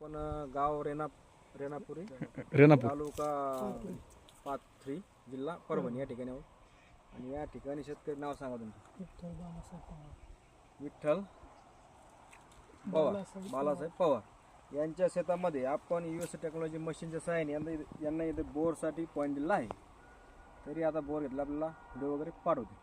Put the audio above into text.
पण गाव रेणा रेणापुरी रेणापूर तालुका पाथरी जिल्हा परभणी या ठिकाणी आहोत आणि या ठिकाणी शेतकरी नाव सांगा तुमचं. विठ्ठल पवार. बालासाहेब पवार यांच्या शेतामध्ये आपण यू एस टेक्नॉलॉजी मशीनच्या सहाय्याने यांना इथं यांना इथे बोरसाठी पॉईंट दिला आहे. तरी आता बोर घेतला आपल्याला व्हिडिओ वगैरे पाठवते.